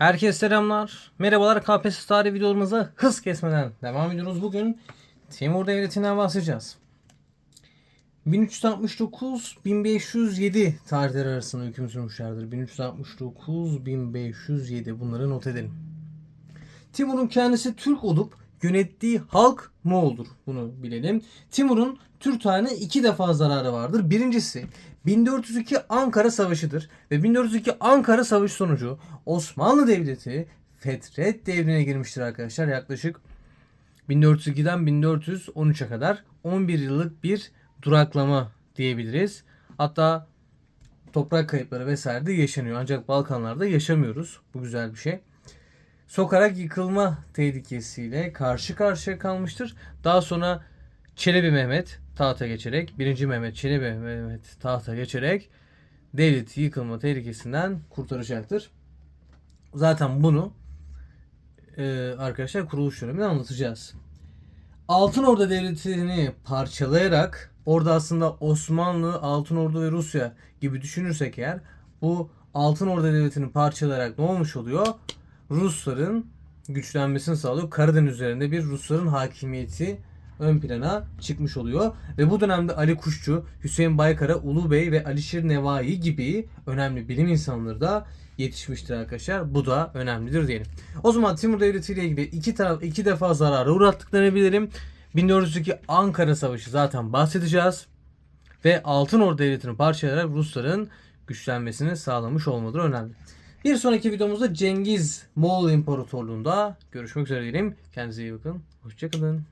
Herkese selamlar. Merhabalar KPSS tarih videolarımıza hız kesmeden devam ediyoruz. Bugün Timur Devleti'nden bahsedeceğiz. 1369-1507 tarihleri arasında hüküm sürmüşlerdir. 1369-1507 bunları not edelim. Timur'un kendisi Türk olup yönettiği halk Moğol'dur. Bunu bilelim. Timur'un Türk tarihine iki defa zararı vardır. Birincisi 1402 Ankara Savaşı'dır. Ve 1402 Ankara Savaşı sonucu Osmanlı Devleti Fetret devrine girmiştir arkadaşlar. Yaklaşık 1402'den 1413'e kadar 11 yıllık bir duraklama diyebiliriz. Hatta toprak kayıpları vesaire de yaşanıyor. Ancak Balkanlarda yaşamıyoruz. Bu güzel bir şey sokarak yıkılma tehlikesiyle karşı karşıya kalmıştır. Daha sonra Çelebi Mehmet tahta geçerek, 1. Mehmet Çelebi Mehmet tahta geçerek devleti yıkılma tehlikesinden kurtaracaktır. Zaten bunu e, arkadaşlar kuruluş döneminde anlatacağız. Altın Orda Devleti'ni parçalayarak orada aslında Osmanlı, Altın Ordu ve Rusya gibi düşünürsek eğer bu Altın Orda Devleti'ni parçalayarak ne olmuş oluyor? Rusların güçlenmesini sağlıyor. Karadeniz üzerinde bir Rusların hakimiyeti ön plana çıkmış oluyor. Ve bu dönemde Ali Kuşçu, Hüseyin Baykara, Ulu Bey ve Alişir Nevai gibi önemli bilim insanları da yetişmiştir arkadaşlar. Bu da önemlidir diyelim. O zaman Timur Devleti ile ilgili iki taraf iki defa zarara uğrattıklarını bilirim. 1402 Ankara Savaşı zaten bahsedeceğiz. Ve Altın Ordu Devleti'ni parçalayarak Rusların güçlenmesini sağlamış olmaları önemli. Bir sonraki videomuzda Cengiz Moğol İmparatorluğu'nda görüşmek üzere diyelim. Kendinize iyi bakın. Hoşçakalın.